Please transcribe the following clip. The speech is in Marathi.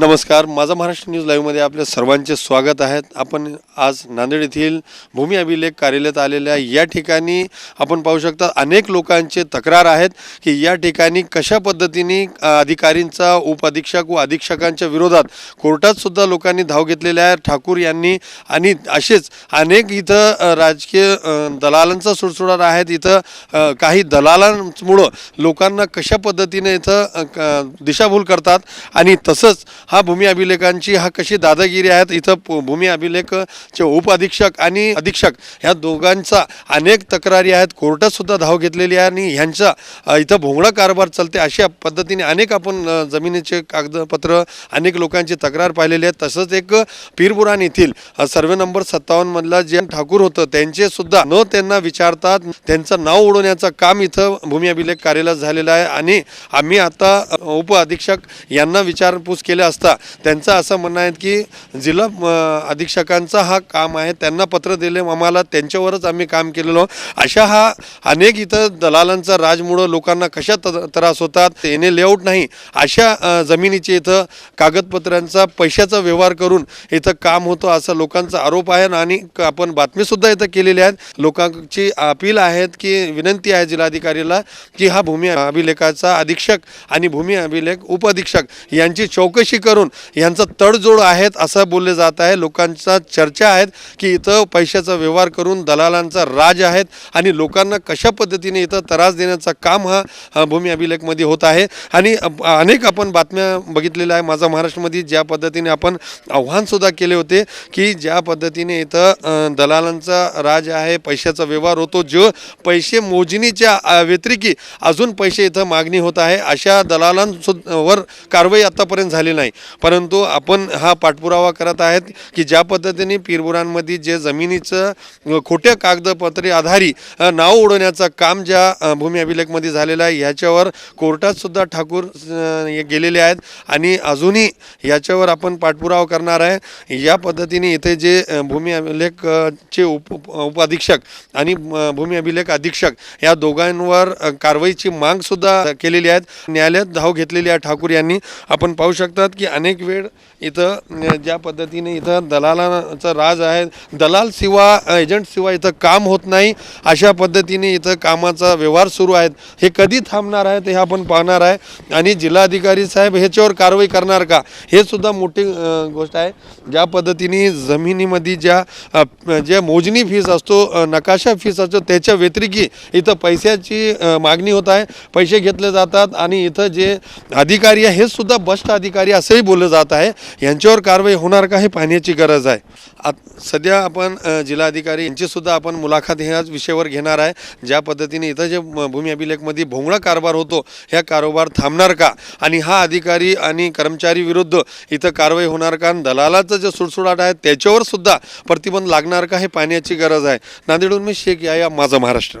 नमस्कार माझा महाराष्ट्र न्यूज लाईव्हमध्ये आपल्या सर्वांचे स्वागत आहे. आपण आज नांदेड येथील भूमी अभिलेख कार्यालयात आलेल्या या ठिकाणी आपण पाहू शकता अनेक लोकांचे तक्रार आहेत की या ठिकाणी कशा पद्धतीने अधिकारींचा उपअधीक्षक व अधीक्षकांच्या विरोधात कोर्टातसुद्धा लोकांनी धाव घेतलेल्या आहे. ठाकूर यांनी आणि असेच अनेक इथं राजकीय दलालांचा सुडसुडार आहेत. इथं काही दलालांमुळं लोकांना कशा पद्धतीने इथं क- दिशाभूल करतात आणि तसंच हा भूमी अभिलेखांची हा कशी दादागिरी आहेत इथं भूमी अभिलेखचे उप अधीक्षक आणि अधीक्षक ह्या दोघांचा अनेक तक्रारी आहेत. कोर्टात सुद्धा धाव घेतलेली आहे आणि ह्यांचा इथं भोंगळा कारभार चालते अशा पद्धतीने अनेक आपण जमिनीचे कागदपत्र अनेक लोकांची तक्रार पाहिलेली आहे तसंच एक पीरपुराण येथील सर्वे नंबर सत्तावन्नमधला जे ठाकूर होतं त्यांचे सुद्धा न त्यांना विचारतात त्यांचं नाव उडवण्याचं काम इथं भूमी अभिलेख कार्यालयात झालेलं आहे. आणि आम्ही आता उपअधीक्षक उप अधीक्षक यांना विचारपूस केल्या असता त्यांचं असं म्हणणं आहे की जिल्हा अधीक्षकांचा हा काम आहे. त्यांना पत्र दिले आम्हाला त्यांच्यावरच आम्ही काम केलेलो. अशा हा अनेक इथं दलालांचा राजमुळं लोकांना कशा त्रास होतात येणे लेआउट नाही अशा जमिनीचे इथं कागदपत्रांचा पैशाचा व्यवहार करून इथं काम होतो असं लोकांचा आरोप आहे. आणि क- आपण बातमीसुद्धा इथं केलेली आहेत. लोकांची अपील आहेत की विनंती आहे जिल्हाधिकारीला की हा भूमी अभिलेखाचा अधीक्षक आणि भूमी अभिलेख उपअधीक्षक यांची चौकशी करून यांचा तडजोड आहेत असं बोलले जात आहे. लोकांचा चर्चा आहेत की इथं पैशाचा व्यवहार करून दलालांचा राज आहेत आणि लोकांना कशा पद्धतीने इथं त्रास देण्याचं काम हा भूमी अभिलेखमध्ये होत आहे. आणि अनेक आपण बातम्या बघितलेल्या आहे. माझा महाराष्ट्रामध्ये ज्या पद्धतीने आपण आव्हानसुद्धा केले होते की ज्या पद्धतीने इथं दलालांचा राज आहे पैशाचा व्यवहार होतो जो पैसे मोजणीच्या अ, व्यतिरिक्त अजून पैसे इथं मागणी होत आहे अशा दलालांवर कारवाई आतापर्यंत झाली नाही. परंतु आपण हा पाठपुरावा करत आहेत की ज्या पद्धतीने पिरबुरांमध्ये जे जमिनीचं खोट्या कागदपत्रे आधारी नाव उडवण्याचं काम ज्या भूमी अभिलेखमध्ये झालेलं आहे ह्याच्यावर कोर्टातसुद्धा ठाकूर गेलेले आहेत आणि अजूनही याच्यावर आपण पाठपुरावा करणार आहे. या पद्धतीने इथे जे भूमी अभिलेखचे उप उपाधीक्षक आणि भूमी अभिलेख अधीक्षक या दोघांवर कारवाईची मागसुद्धा केलेली आहेत. न्यायालयात धाव घेतलेली आहे ठाकूर यांनी. आपण पाहू शकतात की अनेक वेळ इथं ज्या पद्धतीने इथं दलालाचा राज आहे दलाल शिवा एजंटशिवाय इथं काम होत नाही अशा पद्धतीने इथं कामाचा व्यवहार सुरू आहेत. हे कधी थांबणार आहे ते आपण पाहणार आहे. आणि जिल्हाधिकारी साहेब ह्याच्यावर कारवाई करणार का? हे सुद्धा मोठी गोष्ट आहे. ज्या पद्धतीने जमिनीमध्ये ज्या ज्या मोजणी फीस असतो नकाशा फीस असतो त्याच्या व्यतिरिक्त इथं पैशाची मागणी होत आहे. पैसे घेतले जातात आणि इथं जे अधिकारी आहे हे सुद्धा भ्रष्ट अधिकारी असंही बोललं जात आहे. यांच्यावर कारवाई होणार का हे पाहण्याची गरज आहे. आत सध्या आपण जिल्हाधिकारी यांचीसुद्धा आपण मुलाखत ह्याच विषयावर घेणार आहे. ज्या पद्धतीने इथं जे भूमी अभिलेखमध्ये भोंगळा कारभार होतो ह्या कारोबार थांबणार का? आणि हा अधिकारी आणि कर्मचारी विरुद्ध इथं कारवाई होणार का? आणि दलालाचं जे सुडसुडाट आहे त्याच्यावर सुद्धा प्रतिबंध लागणार का हे पाहण्याची गरज आहे. नांदेडून मी शेख या माझा महाराष्ट्र.